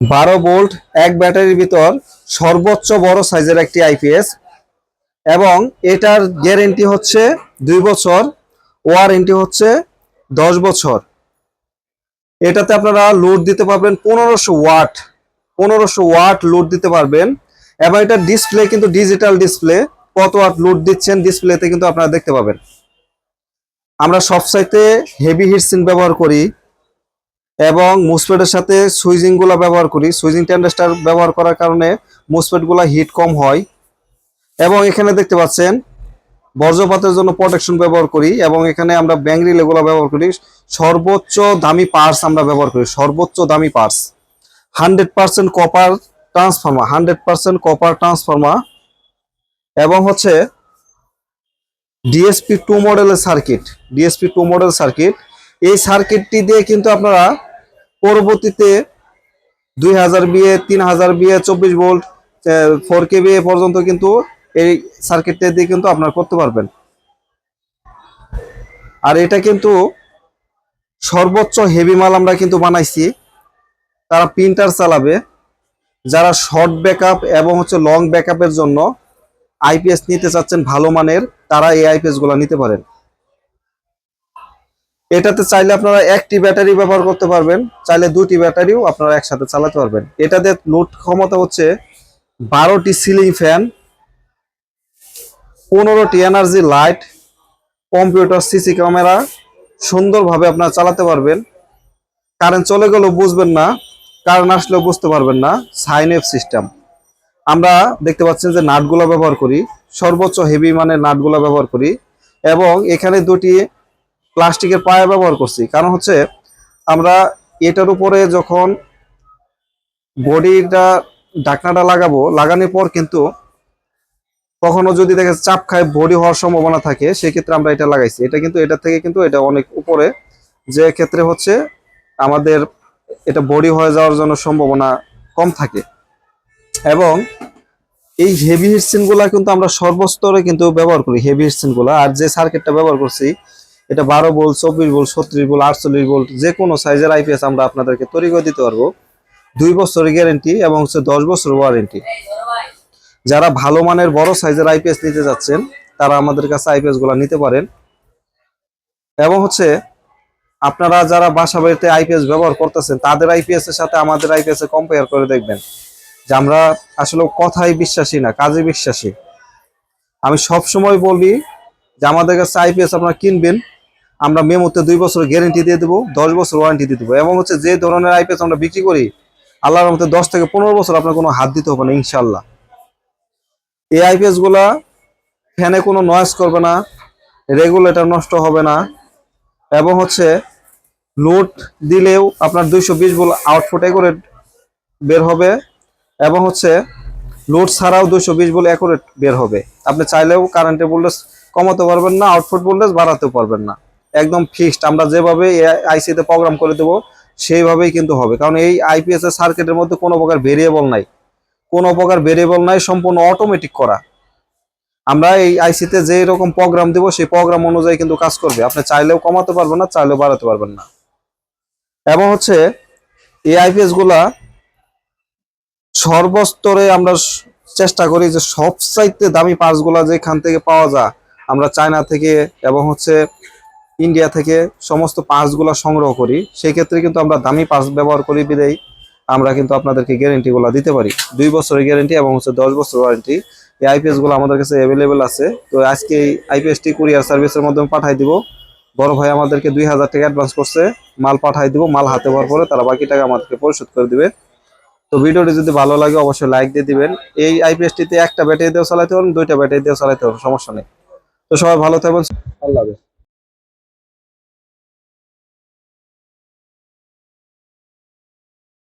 বারো ভোল্ট এক ব্যাটারির ভিতর সর্বোচ্চ বড় সাইজের একটি আইপিএস এবং এটার গ্যারেন্টি হচ্ছে দুই বছর, ওয়ারেন্টি হচ্ছে দশ বছর। এটাতে আপনারা লোড দিতে পারবেন পনেরোশো ওয়াট পনেরোশো ওয়াট লোড দিতে পারবেন এবং এটা ডিসপ্লে কিন্তু ডিজিটাল ডিসপ্লে, কত ওয়াট লোড দিচ্ছেন ডিসপ্লেতে কিন্তু আপনারা দেখতে পাবেন। আমরা সবসাইতে হেভি হিটসিন ব্যবহার করি এবং মুসপেটের সাথে সুইজিংগুলা ব্যবহার করি। সুইজিং টেন্ডাস্টার ব্যবহার করার কারণে মুসপেটগুলা হিট কম হয়। এবং এখানে দেখতে পাচ্ছেন, বর্জ্যপাতের জন্য প্রোটেকশন ব্যবহার করি এবং এখানে আমরা ব্যাংরি লেগুলা ব্যবহার করি। সর্বোচ্চ দামি পার্স আমরা ব্যবহার করি। সর্বোচ্চ দামি parts hundred percent copper transformer hundred percent copper transformer এবং হচ্ছে ডিএসপি টু মডেলের circuit DSP two model circuit এই সার্কিটটি দিয়ে কিন্তু আপনারা পরবর্তীতে দুই হাজার বিয়ে, তিন হাজার বিয়ে, চব্বিশ ভোল্ট ফোর কে বিয়ে পর্যন্ত কিন্তু এই সার্কিটটা দিয়ে কিন্তু আপনার করতে পারবেন। আর এটা কিন্তু সর্বোচ্চ হেভি মাল আমরা কিন্তু বানাইছি। তারা প্রিন্টার চালাবে। যারা শর্ট ব্যাকআপ এবং হচ্ছে লং ব্যাকআপের জন্য আইপিএস নিতে চাচ্ছেন ভালো মানের, তারা এই আইপিএসগুলো নিতে পারেন। এটাতে চাইলে আপনারা একটি ব্যাটারি ব্যবহার করতে পারবেন, চাইলে দুটি ব্যাটারিও আপনারা একসাথে চালাতে পারবেন। এটাতে লোড ক্ষমতা হচ্ছে বারোটি সিলিং ফ্যান, পনেরোটি energy light, computer, CC camera, সুন্দরভাবে আপনারা চালাতে পারবেন। কারেন্ট চলে গেলেও বুঝবেন না, কারেন্ট আসলেও বুঝতে পারবেন না সাইন এফ সিস্টেম। আমরা দেখতে পাচ্ছেন যে নাটগুলো ব্যবহার করি, সর্বোচ্চ হেভি মানের নাটগুলো ব্যবহার করি, এবং এখানে দুটি প্লাস্টিকের পায়া ব্যবহার করছি। কারণ হচ্ছে আমরা এটার উপরে যখন বডিটা, ঢাকনাটা লাগাবো, লাগানোর পর কিন্তু কখনো যদি দেখে চাপ খায়, বডি হওয়ার সম্ভাবনা থাকে, সেক্ষেত্রে আমরা এটা লাগাইছি। এটা কিন্তু এটা থেকে কিন্তু এটা অনেক উপরে। যে ক্ষেত্রে হচ্ছে আমাদের এটা বডি হয়ে যাওয়ার জন্য সম্ভাবনা কম থাকে। এবং এই হেভি হিটসিনগুলা কিন্তু আমরা সর্বস্তরে কিন্তু ব্যবহার করি হেভি হিটসিনগুলা। আর যে সার্কিটটা ব্যবহার করছি এটা বারো ভোল্ট চব্বিশ ভোল্ট ছত্রিশ ভোল্ট আটচল্লিশ ভোল্ট যে কোনো সাইজের আইপিএস আমরা আপনাদেরকে তৈরি করে দিতে পারব। দুই বছরের গ্যারেন্টি এবং হচ্ছে দশ বছর ওয়ারেন্টি যারা ভালো মানের বড় সাইজের আইপিএস নিতে যাচ্ছেন, তারা আমাদের কাছে আইপিএসগুলা নিতে পারেন। এবং হচ্ছে আপনারা যারা বাসা বাড়িতে আইপিএস ব্যবহার করতেছেন, তাদের আইপিএস এর সাথে আমাদের আইপিএস এর কম্পেয়ার করে দেখবেন যে আমরা আসলে কথাই বিশ্বাসী না, কাজে বিশ্বাসী। আমি সব সময় বলি যে আমাদের কাছে আইপিএস আপনারা কিনবেন আমরা মেমোতে দুই বছর গ্যারেন্টি দিয়ে দেবো, দশ বছর ওয়ারেন্টি দিয়ে দেবো। এবং হচ্ছে যে ধরনের আইপিএস আমরা বিক্রি করি, আল্লাহর মধ্যে দশ থেকে পনেরো বছর আপনার কোনো হাত দিতে হবে না ইনশাল্লাহ এই আইপিএসগুলা ফ্যানে কোনো নয়েজ করবে না রেগুলেটর নষ্ট হবে না, এবং হচ্ছে লোড দিলেও আপনার দুইশো বিশ বল আউটপুট একুরেট বের হবে, এবং হচ্ছে লোড ছাড়াও দুইশো বিশ বলে একুরেট বের হবে। আপনি চাইলেও কারেন্টের ভোল্টেজ কমাতে পারবেন না আউটপুট ভোল্টেজ বাড়াতেও পারবেন না। একদম ফিক্সড আমরা যেভাবে আইসিতে প্রোগ্রাম করে দেবো, সেইভাবেই কিন্তু হবে। কারণ এই আইপিএস এর সার্কিটের মধ্যে কোনো প্রকার ভেরিয়েবল নাই। কোনো প্রকার ভেরিয়েবল নাই, সম্পূর্ণ অটোমেটিক করা। আমরা এই আইসিতে যে রকম প্রোগ্রাম দেবো, সেই প্রোগ্রাম অনুযায়ী কিন্তু কাজ করবে। আপনি চাইলেও কমাতে পারবেন না, চাইলেও বাড়াতে পারবেন না। এবং হচ্ছে, এই আইপিএসগুলা সর্বস্তরে আমরা চেষ্টা করি যে সবচাইতে দামি পার্টসগুলা যেখান থেকে পাওয়া যায়, আমরা চায়না থেকে এবং হচ্ছে ইন্ডিয়া থেকে সমস্ত পার্টসগুলা সংগ্রহ করি সেই ক্ষেত্রে কিন্তু আমরা দামি পাস ব্যবহার করি বিদেই আমরা কিন্তু আপনাদেরকে গ্যারেন্টি গুলা দিতে পারি। দুই বছরের গ্যারেন্টি এবং হচ্ছে দশ বছর ওয়ারেন্টি এই আইপিএসগুলো আমাদের কাছে অ্যাভেলেবেল আছে। তো আজকে এই আইপিএসটি কুরিয়ার সার্ভিসের মাধ্যমে পাঠাই দিব। বড় ভাই আমাদেরকে দুই হাজার টাকা অ্যাডভান্স করছে। মাল পাঠাই দিব, মাল হাতে পাওয়ার পরে তারা বাকি টাকা আমাদেরকে পরিশোধ করে দিবে। তো ভিডিওটি যদি ভালো লাগে, অবশ্যই লাইক দিয়ে দিবেন। এই আইপিএসটিতে একটা ব্যাটারি দিয়েও চালাতে পারবেন, দুইটা ব্যাটারি দিয়েও চালাতে পারবেন, সমস্যা নেই। তো সবাই ভালো থাকবেন, আল্লাহ হাফেজ।